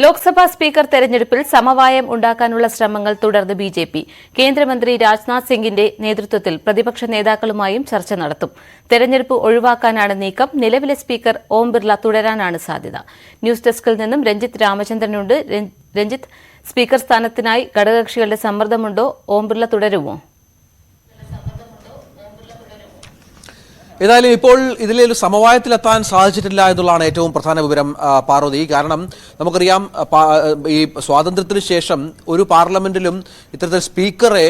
Lok Sabha speaker തെരഞ്ഞെടുപ്പിൽ സമവായം ഉണ്ടാക്കാനുള്ള ശ്രമങ്ങൾ തുടർന്ന് ബി ജെ പി. കേന്ദ്രമന്ത്രി രാജ്നാഥ് സിംഗിന്റെ നേതൃത്വത്തിൽ പ്രതിപക്ഷ നേതാക്കളുമായും ചർച്ച നടത്തും. തെരഞ്ഞെടുപ്പ് ഒഴിവാക്കാനാണ് നീക്കം. നിലവിലെ സ്പീക്കർ ഓം ബിർള തുടരാനാണ് സാധ്യത. ന്യൂസ് ഡെസ്കിൽ നിന്നും രഞ്ജിത്ത് രാമചന്ദ്രനുണ്ട്. രഞ്ജ്- രഞ്ജിത്ത് സ്പീക്കർ സ്ഥാനത്തിനായി ഘടകകക്ഷികളുടെ സമ്മർദ്ദമുണ്ടോ? ഓം ബിർള തുടരുമോ? ഏതായാലും ഇപ്പോൾ ഇതിലെ ഒരു സമവായത്തിലെത്താൻ സാധിച്ചിട്ടില്ല എന്നുള്ളതാണ് ഏറ്റവും പ്രധാന വിവരം പാർവതി. കാരണം നമുക്കറിയാം ഈ സ്വാതന്ത്ര്യത്തിന് ശേഷം ഒരു പാർലമെന്റിലും ഇത്തരത്തിൽ സ്പീക്കറെ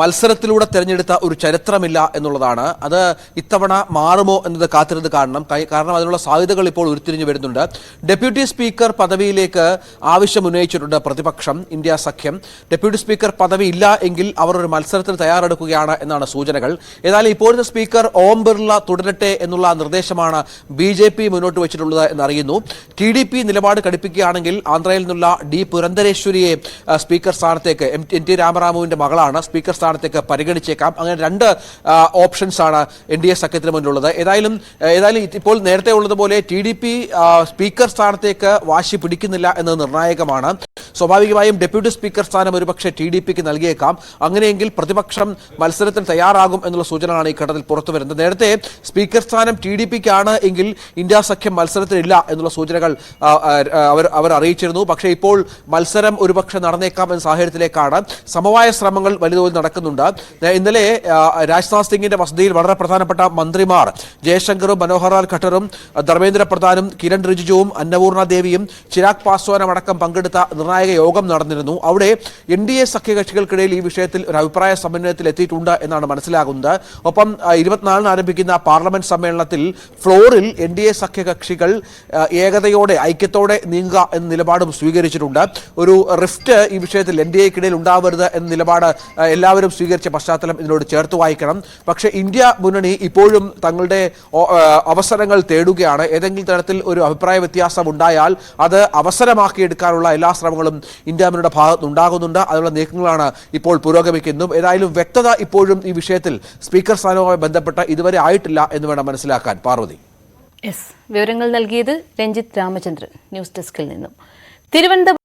മത്സരത്തിലൂടെ തിരഞ്ഞെടുത്ത ഒരു ചരിത്രമില്ല എന്നുള്ളതാണ്. അത് ഇത്തവണ മാറുമോ എന്നത് കാത്തിരുന്ന് കാണണം. കാരണം അതിനുള്ള സാധ്യതകൾ ഇപ്പോൾ ഉരുത്തിരിഞ്ഞു വരുന്നുണ്ട്. ഡെപ്യൂട്ടി സ്പീക്കർ പദവിയിലേക്ക് ആവശ്യം ഉന്നയിച്ചിട്ടുണ്ട് പ്രതിപക്ഷം ഇന്ത്യ സഖ്യം. ഡെപ്യൂട്ടി സ്പീക്കർ പദവി ഇല്ല എങ്കിൽ അവർ ഒരു മത്സരത്തിന് തയ്യാറെടുക്കുകയാണ് എന്നാണ് സൂചനകൾ. ഏതായാലും ഇപ്പോഴത്തെ സ്പീക്കർ ഓം ബിർള തുടരട്ടെ എന്നുള്ള നിർദ്ദേശമാണ് ബി ജെ പി മുന്നോട്ട് വെച്ചിട്ടുള്ളത് എന്നറിയുന്നു. ടി ഡി പി നിലപാട് കടുപ്പിക്കുകയാണെങ്കിൽ ആന്ധ്രയിൽ നിന്നുള്ള ഡി പുരന്തരേശ്വരിയെ സ്പീക്കർ സ്ഥാനത്തേക്ക് എം ടി രാമറാമുവിന്റെ മകളാണ് സ്പീക്കർ സ്ഥാനത്തേക്ക് പരിഗണിച്ചേക്കാം. അങ്ങനെ രണ്ട് ഓപ്ഷൻസ് ആണ് എൻ ഡി എ സഖ്യത്തിന് മുന്നിലുള്ളത്. ഏതായാലും ഏതായാലും ഇപ്പോൾ നേരത്തെ ഉള്ളതുപോലെ ടി ഡി പി സ്പീക്കർ സ്ഥാനത്തേക്ക് വാശി പിടിക്കുന്നില്ല എന്നത് നിർണായകമാണ്. സ്വാഭാവികമായും ഡെപ്യൂട്ടി സ്പീക്കർ സ്ഥാനം ഒരുപക്ഷെ ടി ഡി പിക്ക് നൽകിയേക്കാം. അങ്ങനെയെങ്കിൽ പ്രതിപക്ഷം മത്സരത്തിന് തയ്യാറാകും എന്നുള്ള സൂചനയാണ് ഈ ഘട്ടത്തിൽ പുറത്തു വരുന്നത്. നേരത്തെ സ്പീക്കർ സ്ഥാനം ടി ഡി പിക്കാണ് എങ്കിൽ ഇന്ത്യ സഖ്യം മത്സരത്തിലില്ല എന്നുള്ള സൂചനകൾ അവർ അവർ അറിയിച്ചിരുന്നു. പക്ഷേ ഇപ്പോൾ മത്സരം ഒരുപക്ഷെ നടന്നേക്കാം എന്ന സാഹചര്യത്തിലേക്കാണ്. സമവായ ശ്രമങ്ങൾ വലിയതോതിൽ നടക്കുന്നുണ്ട്. ഇന്നലെ രാജ്നാഥ് സിംഗിന്റെ വസതിയിൽ വളരെ പ്രധാനപ്പെട്ട മന്ത്രിമാർ ജയശങ്കറും മനോഹർലാൽ ഖട്ടറും ധർമ്മേന്ദ്ര പ്രധാനും കിരൺ റിജിജുവും അന്നപൂർണ ദേവിയും ചിരാഗ് പാസ്വാനും അടക്കം പങ്കെടുത്ത നിർണായക യോഗം നടന്നിരുന്നു. അവിടെ എൻ ഡി എ സഖ്യകക്ഷികൾക്കിടയിൽ ഈ വിഷയത്തിൽ ഒരു അഭിപ്രായ സമന്വയത്തിൽ എത്തിയിട്ടുണ്ട് എന്നാണ് മനസ്സിലാകുന്നത്. ഒപ്പം ഇരുപത്തിനാലിന് ആരംഭിക്കുന്ന പാർലമെന്റ് സമ്മേളനത്തിൽ ഫ്ലോറിൽ എൻ ഡി എ സഖ്യകക്ഷികൾ ഏകതയോടെ ഐക്യത്തോടെ നീങ്ങുക എന്ന നിലപാടും സ്വീകരിച്ചിട്ടുണ്ട്. ഒരു റിഫ്റ്റ് ഈ വിഷയത്തിൽ എൻ ഡി എക്കിടയിൽ ഉണ്ടാവരുത് എന്ന നിലപാട് എല്ലാവരും സ്വീകരിച്ച പശ്ചാത്തലം ഇതിനോട് ചേർത്ത് വായിക്കണം. പക്ഷേ ഇന്ത്യ മുന്നണി ഇപ്പോഴും തങ്ങളുടെ അവസരങ്ങൾ തേടുകയാണ്. ഏതെങ്കിലും തരത്തിൽ ഒരു അഭിപ്രായ വ്യത്യാസം ഉണ്ടായാൽ അത് അവസരമാക്കിയെടുക്കാനുള്ള എല്ലാ ശ്രമങ്ങളും ഇന്ത്യ മുന്നണിയുടെ ഭാഗത്ത് ഉണ്ടാകുന്നുണ്ട്. അതിനുള്ള നീക്കങ്ങളാണ് ഇപ്പോൾ പുരോഗമിക്കുന്നതും. ഏതായാലും വ്യക്തത ഇപ്പോഴും ഈ വിഷയത്തിൽ സ്പീക്കർ സ്ഥാനവുമായി ബന്ധപ്പെട്ട ഇതുവരെ ആയിട്ടില്ല എന്ന് വേണം മനസ്സിലാക്കാൻ. പാർവതി. വിവരങ്ങൾ നൽകിയത് രഞ്ജിത്ത് രാമചന്ദ്രൻ. ന്യൂസ് ഡെസ്കിൽ നിന്നും. തിരുവനന്തപുരം